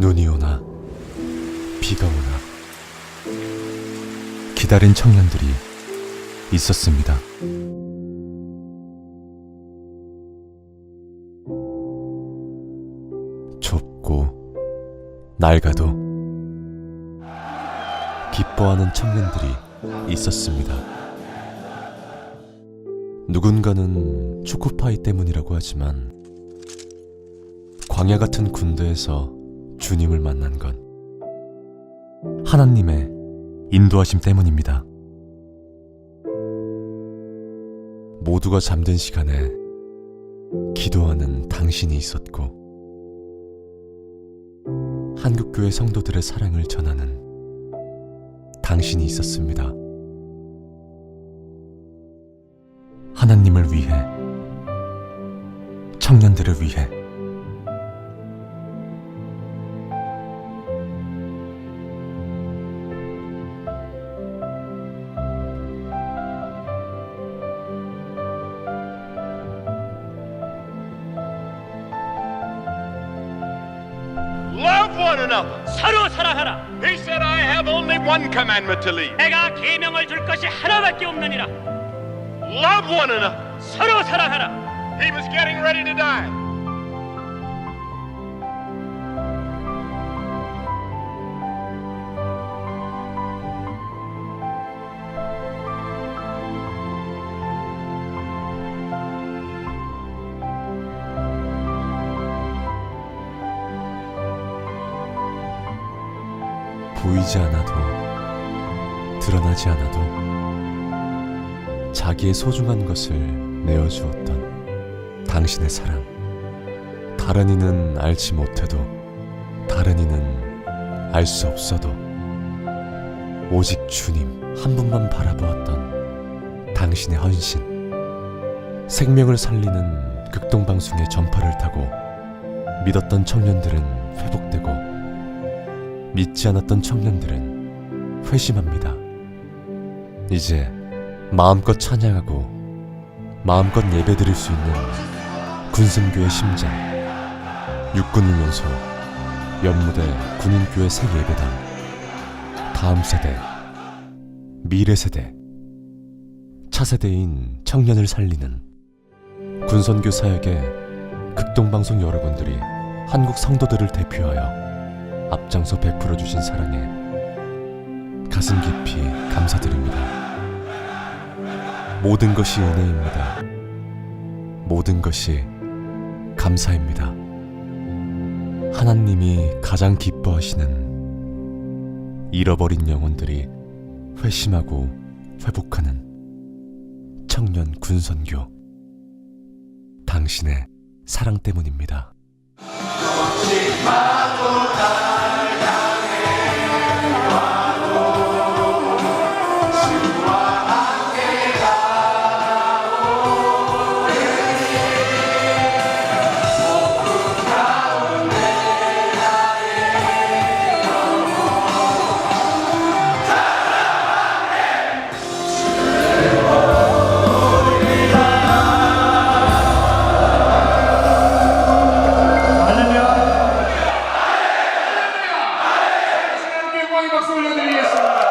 눈이 오나 비가 오나 기다린 청년들이 있었습니다. 좁고 낡아도 기뻐하는 청년들이 있었습니다. 누군가는 초코파이 때문이라고 하지만 광야 같은 군대에서 주님을 만난 건 하나님의 인도하심 때문입니다. 모두가 잠든 시간에 기도하는 당신이 있었고 한국교회 성도들의 사랑을 전하는 당신이 있었습니다. 하나님을 위해 청년들을 위해 one another. 서로 사랑하라. He said, I have only one commandment to leave. 내가 계명을 줄 것이 하나밖에 없느니라. Love one another. 서로 사랑하라. He was getting ready to die. 보이지 않아도 드러나지 않아도 자기의 소중한 것을 내어주었던 당신의 사랑. 다른 이는 알지 못해도 다른 이는 알 수 없어도 오직 주님 한 분만 바라보았던 당신의 헌신. 생명을 살리는 극동방송의 전파를 타고 믿었던 청년들은 회복되고 믿지 않았던 청년들은 회심합니다. 이제 마음껏 찬양하고 마음껏 예배드릴 수 있는 군선교의 심장 육군훈련소 연무대 군인교회 새 예배당 다음 세대 미래 세대 차세대인 청년을 살리는 군선교 사역의 극동방송 여러분들이 한국 성도들을 대표하여 앞장서 베풀어 주신 사랑에 가슴 깊이 감사드립니다. 모든 것이 은혜입니다. 모든 것이 감사입니다. 하나님이 가장 기뻐하시는 잃어버린 영혼들이 회심하고 회복하는 청년 군선교 당신의 사랑 때문입니다. Baybaks'la ödülü.